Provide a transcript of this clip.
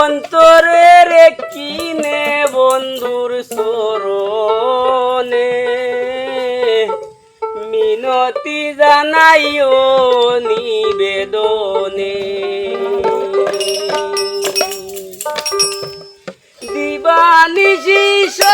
অন্তরের কিনে বন্ধুর সরণে মিনতি জানাইও নিবেদনে। দিবানি শিশু